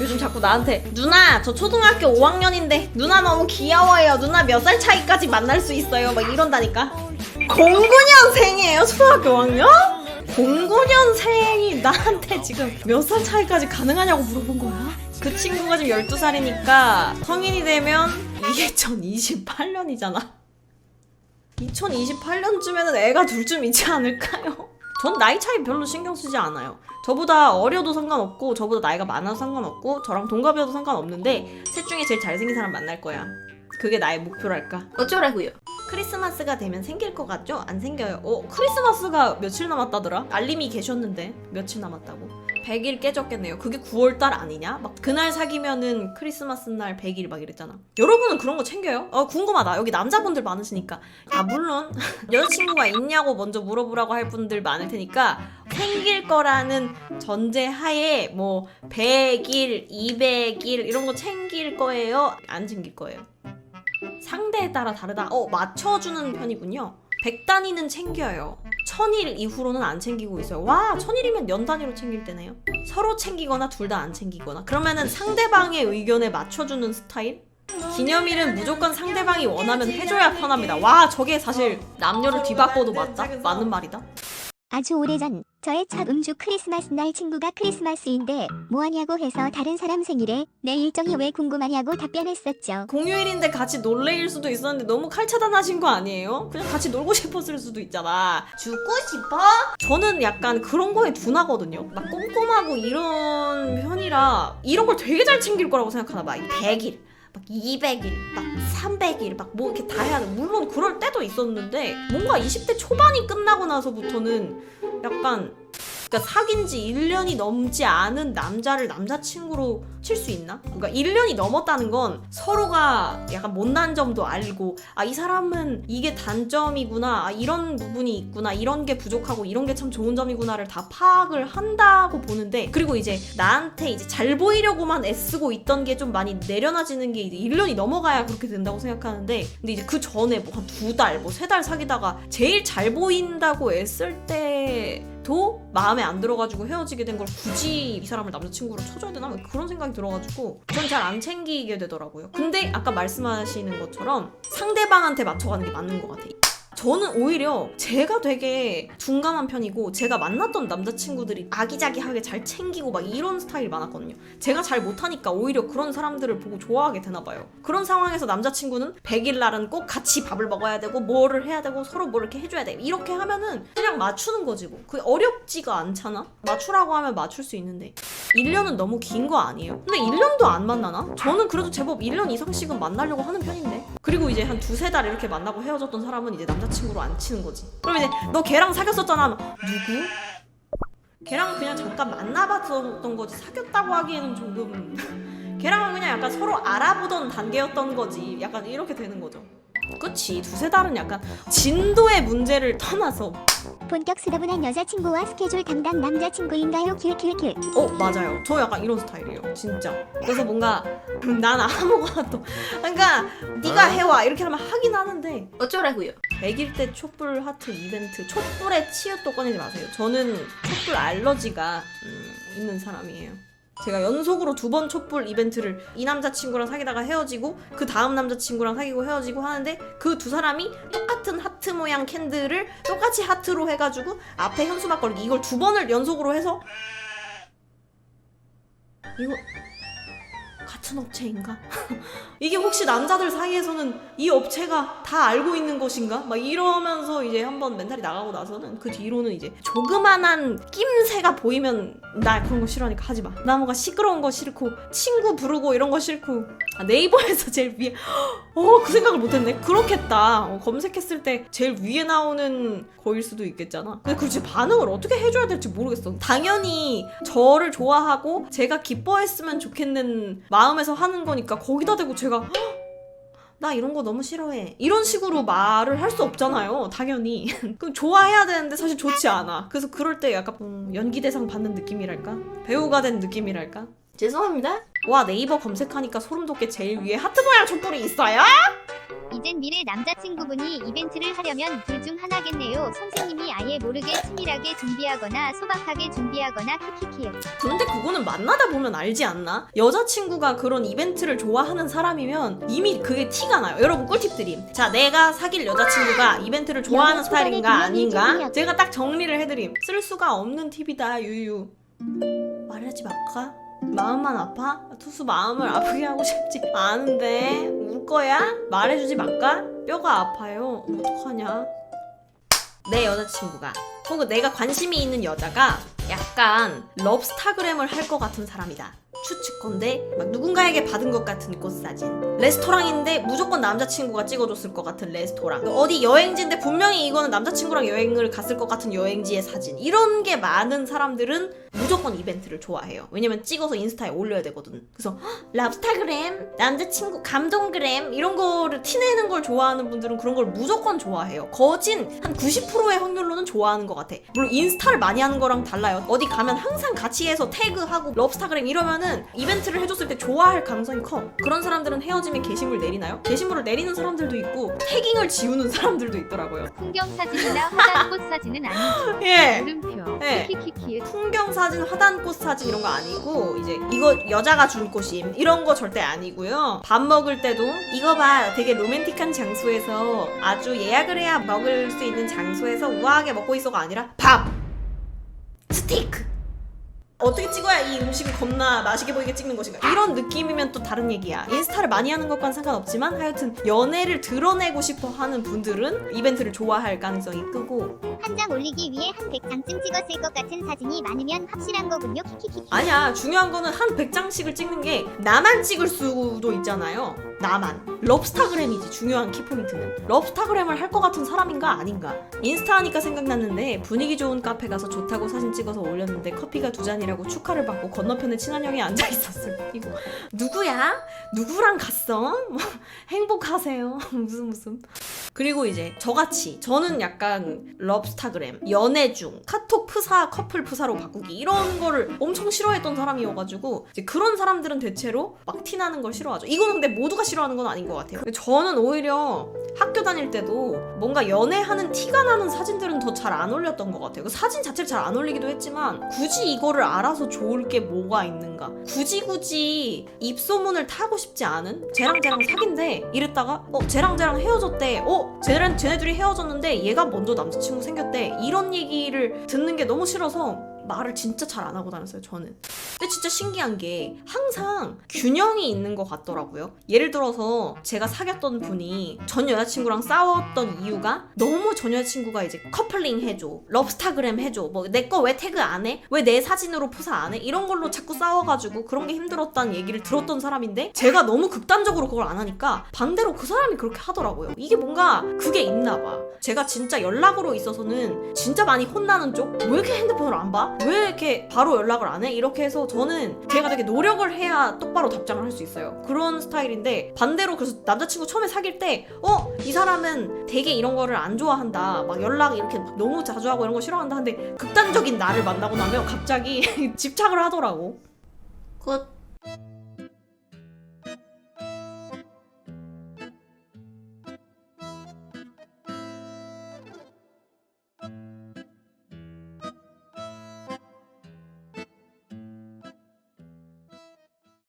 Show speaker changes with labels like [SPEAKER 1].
[SPEAKER 1] 요즘 자꾸 나한테 누나 저 초등학교 5학년인데 누나 너무 귀여워요 누나 몇 살 차이까지 만날 수 있어요 막 이런다니까 09년생이에요 초등학교 5학년? 09년생이 나한테 지금 몇 살 차이까지 가능하냐고 물어본 거야? 그 친구가 지금 12살이니까 성인이 되면 2028년이잖아 2028년쯤에는 애가 둘쯤 있지 않을까요? 전 나이 차이 별로 신경 쓰지 않아요. 저보다 어려도 상관없고 저보다 나이가 많아도 상관없고 저랑 동갑이어도 상관없는데 셋 중에 제일 잘생긴 사람 만날 거야. 그게 나의 목표랄까.
[SPEAKER 2] 어쩌라고요?
[SPEAKER 1] 크리스마스가 되면 생길 것 같죠? 안 생겨요. 어, 크리스마스가 며칠 남았다더라? 알림이 계셨는데 며칠 남았다고. 100일 깨졌겠네요. 그게 9월달 아니냐? 막 그날 사귀면은 크리스마스 날 100일 막 이랬잖아. 여러분은 그런 거 챙겨요? 어, 궁금하다. 여기 남자분들 많으시니까. 아, 물론 여자친구가 있냐고 먼저 물어보라고 할 분들 많을 테니까 생길 거라는 전제 하에 뭐 100일, 200일 이런 거 챙길 거예요? 안 챙길 거예요? 상대에 따라 다르다. 어, 맞춰주는 편이군요. 100단위는 챙겨요. 1000일 이후로는 안 챙기고 있어요. 와, 1000일이면 연 단위로 챙길 때네요. 서로 챙기거나 둘 다 안 챙기거나. 그러면은 상대방의 의견에 맞춰주는 스타일? 기념일은 무조건 상대방이 원하면 해줘야 편합니다. 와, 저게 사실 남녀를 뒤바꿔도 맞다? 맞는 말이다.
[SPEAKER 3] 아주 오래전 저의 첫 음주 크리스마스 날 친구가 크리스마스인데 뭐하냐고 해서 다른 사람 생일에 내 일정이 왜 궁금하냐고 답변했었죠.
[SPEAKER 1] 공휴일인데 같이 놀래일 수도 있었는데 너무 칼차단하신 거 아니에요? 그냥 같이 놀고 싶었을 수도 있잖아. 죽고 싶어? 저는 약간 그런 거에 둔하거든요. 막 꼼꼼하고 이런 편이라 이런 걸 되게 잘 챙길 거라고 생각하나 봐. 100일. 막 200일, 막 300일, 막 뭐 이렇게 다 해야 돼. 물론 그럴 때도 있었는데, 뭔가 20대 초반이 끝나고 나서부터는 약간 그러니까 사귄 지 1년이 넘지 않은 남자를 남자친구로 칠 수 있나? 그러니까 1년이 넘었다는 건 서로가 약간 못난 점도 알고 아 이 사람은 이게 단점이구나 아 이런 부분이 있구나 이런 게 부족하고 이런 게 참 좋은 점이구나를 다 파악을 한다고 보는데 그리고 이제 나한테 이제 잘 보이려고만 애쓰고 있던 게 좀 많이 내려놔지는 게 이제 1년이 넘어가야 그렇게 된다고 생각하는데 근데 이제 그 전에 뭐 한 두 달 뭐 세 달 사귀다가 제일 잘 보인다고 애쓸 때 도 마음에 안 들어가지고 헤어지게 된 걸 굳이 이 사람을 남자친구로 쳐줘야 되나 뭐 그런 생각이 들어가지고 전 잘 안 챙기게 되더라고요. 근데 아까 말씀하시는 것처럼 상대방한테 맞춰가는 게 맞는 것 같아요. 저는 오히려 제가 되게 둔감한 편이고 제가 만났던 남자친구들이 아기자기하게 잘 챙기고 막 이런 스타일이 많았거든요. 제가 잘 못하니까 오히려 그런 사람들을 보고 좋아하게 되나 봐요. 그런 상황에서 남자친구는 100일 날은 꼭 같이 밥을 먹어야 되고 뭐를 해야 되고 서로 뭐 이렇게 해줘야 돼. 이렇게 하면은 그냥 맞추는 거지 뭐. 그게 어렵지가 않잖아. 맞추라고 하면 맞출 수 있는데 1년은 너무 긴 거 아니에요? 근데 1년도 안 만나나? 저는 그래도 제법 1년 이상씩은 만나려고 하는 편인데. 그리고 이제 한 두세 달 이렇게 만나고 헤어졌던 사람은 이제 남자 친구로 안 치는 거지. 그럼 이제 너 걔랑 사귀었었잖아. 하면 누구? 걔랑 그냥 잠깐 만나봤던 거지 사귀었다고 하기에는 조금 걔랑은 그냥 약간 서로 알아보던 단계였던 거지 약간 이렇게 되는 거죠 그치 두세 달은 약간 진도의 문제를 떠나서
[SPEAKER 3] 본격 수다분한 여자친구와 스케줄 담당 남자친구인가요? 킬킬킬.
[SPEAKER 1] 어 맞아요 저 약간 이런 스타일이에요 진짜 그래서 뭔가 난 아무것도 그러니까 네가 해와 이렇게 하면 하긴 하는데
[SPEAKER 2] 어쩌라고요?
[SPEAKER 1] 100일 때 촛불 하트 이벤트 촛불에 치읓도 꺼내지 마세요 저는 촛불 알러지가 음, 있는 사람이에요 제가 연속으로 두 번 촛불 이벤트를 이 남자친구랑 사귀다가 헤어지고 그 다음 남자친구랑 사귀고 헤어지고 하는데 그 두 사람이 똑같은 하트 모양 캔들을 똑같이 하트로 해가지고 앞에 현수막 걸기 이걸 두 번을 연속으로 해서 이거 같은 업체인가? 이게 혹시 남자들 사이에서는 이 업체가 다 알고 있는 것인가? 막 이러면서 이제 한번 멘탈이 나가고 나서는 그 뒤로는 이제 조그만한 낌새가 보이면 나 그런 거 싫어하니까 하지 마. 나 뭔가 시끄러운 거 싫고 친구 부르고 이런 거 싫고 아, 네이버에서 제일 위에 어 그 생각을 못했네. 그렇겠다. 어, 검색했을 때 제일 위에 나오는 거일 수도 있겠잖아. 근데 그렇지 반응을 어떻게 해줘야 될지 모르겠어. 당연히 저를 좋아하고 제가 기뻐했으면 좋겠는 마 음에서 하는 거니까 거기다 대고 제가 "헉, 나 이런 거 너무 싫어해. 이런 식으로 말을 할 수 없잖아요. 당연히. 그럼 좋아해야 되는데 사실 좋지 않아. 그래서 그럴 때 약간 음, 연기 대상 받는 느낌이랄까? 배우가 된 느낌이랄까?
[SPEAKER 2] 죄송합니다.
[SPEAKER 1] 와 네이버 검색하니까 소름 돋게 제일 위에 하트 모양 촛불이 있어요?
[SPEAKER 3] 이젠 미래 남자친구분이 이벤트를 하려면 둘 중 하나겠네요. 선생님이 아예 모르게 치밀하게 준비하거나 소박하게 준비하거나 키키키.
[SPEAKER 1] 근데 그거는 만나다 보면 알지 않나? 여자친구가 그런 이벤트를 좋아하는 사람이면 이미 그게 티가 나요. 여러분 꿀팁 드림. 자, 내가 사귈 여자친구가 이벤트를 좋아하는 스타일인가 아닌가? 제가 딱 정리를 해드림. 쓸 수가 없는 팁이다, 유유. 말하지 말까? 마음만 아파? 투수 마음을 아프게 하고 싶지 않은데 울 거야? 말해주지 말까? 뼈가 아파요. 어떡하냐? 내 여자친구가 혹은 내가 관심이 있는 여자가 약간 럽스타그램을 할 것 같은 사람이다. 추측건데 막 누군가에게 받은 것 같은 꽃 사진. 레스토랑인데 무조건 남자친구가 찍어줬을 것 같은 레스토랑. 어디 여행지인데 분명히 이거는 남자친구랑 여행을 갔을 것 같은 여행지의 사진. 이런 게 많은 사람들은 무조건 이벤트를 좋아해요. 왜냐면 찍어서 인스타에 올려야 되거든. 그래서 "헉, 럽스타그램? 남자친구 감동그램? 이런 거를 티내는 걸 좋아하는 분들은 그런 걸 무조건 좋아해요. 거진 한 90%의 확률로는 좋아하는 것 같아. 물론 인스타를 많이 하는 거랑 달라요. 어디 가면 항상 같이 해서 태그하고 럽스타그램 이러면은 이벤트를 해줬을 때 좋아할 가능성이 커 그런 사람들은 헤어지면 게시물 내리나요? 게시물을 내리는 사람들도 있고 태깅을 지우는 사람들도 있더라고요
[SPEAKER 3] 풍경 사진이나 화단꽃 사진은 아니죠.
[SPEAKER 1] 예
[SPEAKER 3] 물음표.
[SPEAKER 1] 네.
[SPEAKER 3] 키키키키.
[SPEAKER 1] 풍경 사진, 화단꽃 사진 이런 거 아니고 이제 이거 여자가 줄 꽃임 이런 거 절대 아니고요. 밥 먹을 때도 이거 봐 되게 로맨틱한 장소에서 아주 예약을 해야 먹을 수 있는 장소에서 우아하게 먹고 있어가 아니라 밥, 스테이크. 어떻게 찍어야 이 음식을 겁나 맛있게 보이게 찍는 것인가 이런 느낌이면 또 다른 얘기야 인스타를 많이 하는 것과는 상관없지만 하여튼 연애를 드러내고 싶어 하는 분들은 이벤트를 좋아할 가능성이 크고
[SPEAKER 3] 한 장 올리기 위해 한 100장쯤 찍었을 것 같은 사진이 많으면 확실한 거군요. 키키키키.
[SPEAKER 1] 아니야 중요한 거는 한 100장씩을 찍는 게 나만 찍을 수도 있잖아요 나만. 럽스타그램이지 중요한 키포인트는. 럽스타그램을 할 것 같은 사람인가 아닌가. 인스타 하니까 생각났는데 분위기 좋은 카페 가서 좋다고 사진 찍어서 올렸는데 커피가 두 잔이라고 축하를 받고 건너편에 친한 형이 앉아 있었을 이거 누구야? 누구랑 갔어? 뭐, 행복하세요? 무슨 무슨. 그리고 이제 저같이 저는 약간 럽스타그램 연애 중 카톡 프사 커플 프사로 바꾸기 이런 거를 엄청 싫어했던 사람이어가지고 그런 사람들은 대체로 막 티나는 걸 싫어하죠. 이거는 근데 모두가 싫어하는 건 아닌 것 같아요. 저는 오히려 학교 다닐 때도 뭔가 연애하는 티가 나는 사진들은 더 잘 안 올렸던 것 같아요. 그 사진 자체를 잘 안 올리기도 했지만 굳이 이거를 알아서 좋을 게 뭐가 있는가? 굳이 굳이 입소문을 타고 싶지 않은 쟤랑 쟤랑 사귄대 이랬다가 어 쟤랑 쟤랑 헤어졌대. 어 쟤랑 쟤네들이 헤어졌는데 얘가 먼저 남자친구 생겼대. 이런 얘기를 듣는 게 너무 싫어서 말을 진짜 잘 안 하고 다녔어요 저는 근데 진짜 신기한 게 항상 균형이 있는 것 같더라고요 예를 들어서 제가 사귀었던 분이 전 여자친구랑 싸웠던 이유가 너무 전 여자친구가 이제 커플링 해줘 럽스타그램 해줘 뭐 내 거 왜 태그 안 해? 왜 내 사진으로 프사 안 해? 이런 걸로 자꾸 싸워가지고 그런 게 힘들었다는 얘기를 들었던 사람인데 제가 너무 극단적으로 그걸 안 하니까 반대로 그 사람이 그렇게 하더라고요 이게 뭔가 그게 있나 봐 제가 진짜 연락으로 있어서는 진짜 많이 혼나는 쪽 왜 이렇게 핸드폰을 안 봐? 왜 이렇게 바로 연락을 안 해? 이렇게 해서 저는 제가 되게 노력을 해야 똑바로 답장을 할 수 있어요. 그런 스타일인데 반대로 그래서 남자친구 처음에 사귈 때 어? 이 사람은 되게 이런 거를 안 좋아한다. 막 연락 이렇게 막 너무 자주 하고 이런 거 싫어한다. 근데 극단적인 나를 만나고 나면 갑자기 집착을 하더라고. 굿.